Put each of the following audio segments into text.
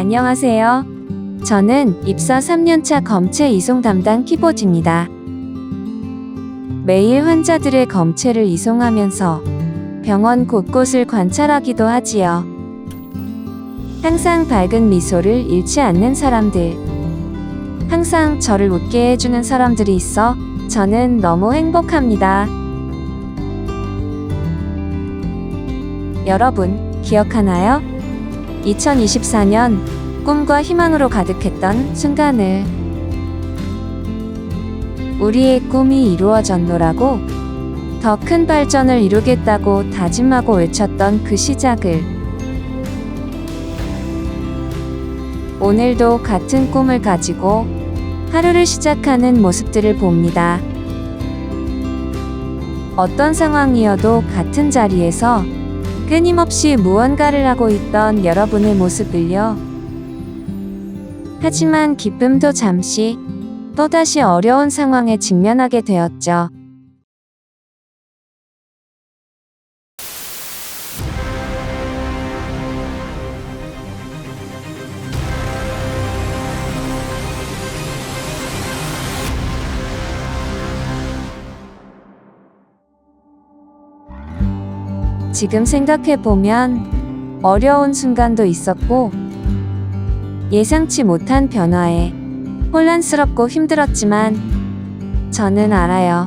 안녕하세요. 저는 입사 3년차 검체 이송 담당 키보드입니다. 매일 환자들의 검체를 이송하면서 병원 곳곳을 관찰하기도 하지요. 항상 밝은 미소를 잃지 않는 사람들. 항상 저를 웃게 해주는 사람들이 있어 저는 너무 행복합니다. 여러분, 기억하나요? 2024년 꿈과 희망으로 가득했던 순간을 우리의 꿈이 이루어졌노라고 더 큰 발전을 이루겠다고 다짐하고 외쳤던 그 시작을 오늘도 같은 꿈을 가지고 하루를 시작하는 모습들을 봅니다. 어떤 상황이어도 같은 자리에서 끊임없이 무언가를 하고 있던 여러분의 모습을요. 하지만 기쁨도 잠시 또다시 어려운 상황에 직면하게 되었죠. 지금 생각해보면 어려운 순간도 있었고 예상치 못한 변화에 혼란스럽고 힘들었지만 저는 알아요.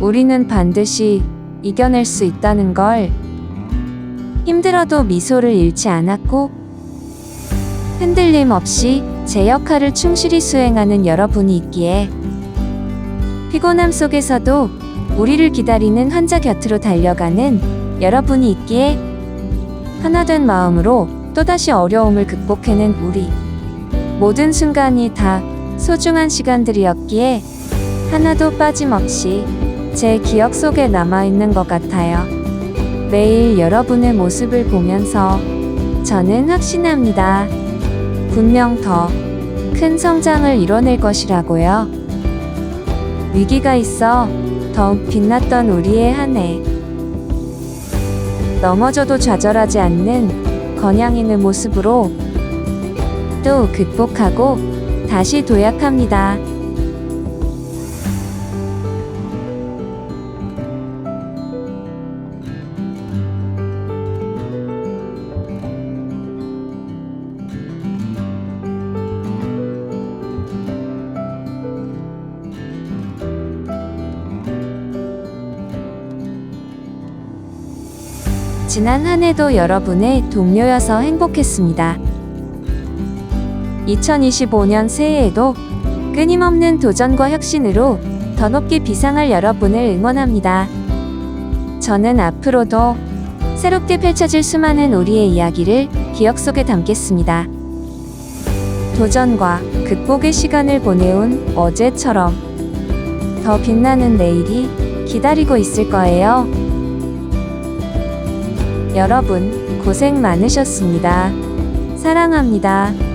우리는 반드시 이겨낼 수 있다는 걸 힘들어도 미소를 잃지 않았고 흔들림 없이 제 역할을 충실히 수행하는 여러분이 있기에 피곤함 속에서도 우리를 기다리는 환자 곁으로 달려가는 여러분이 있기에 하나된 마음으로 또다시 어려움을 극복해낸 우리 모든 순간이 다 소중한 시간들이었기에 하나도 빠짐없이 제 기억 속에 남아있는 것 같아요. 매일 여러분의 모습을 보면서 저는 확신합니다. 분명 더 큰 성장을 이뤄낼 것이라고요. 위기가 있어 더욱 빛났던 우리의 한 해. 넘어져도 좌절하지 않는 건양인의 모습으로 또 극복하고 다시 도약합니다. 지난 한 해도 여러분의 동료여서 행복했습니다. 2025년 새해에도 끊임없는 도전과 혁신으로 더 높게 비상할 여러분을 응원합니다. 저는 앞으로도 새롭게 펼쳐질 수많은 우리의 이야기를 기억 속에 담겠습니다. 도전과 극복의 시간을 보내온 어제처럼 더 빛나는 내일이 기다리고 있을 거예요. 여러분, 고생 많으셨습니다. 사랑합니다.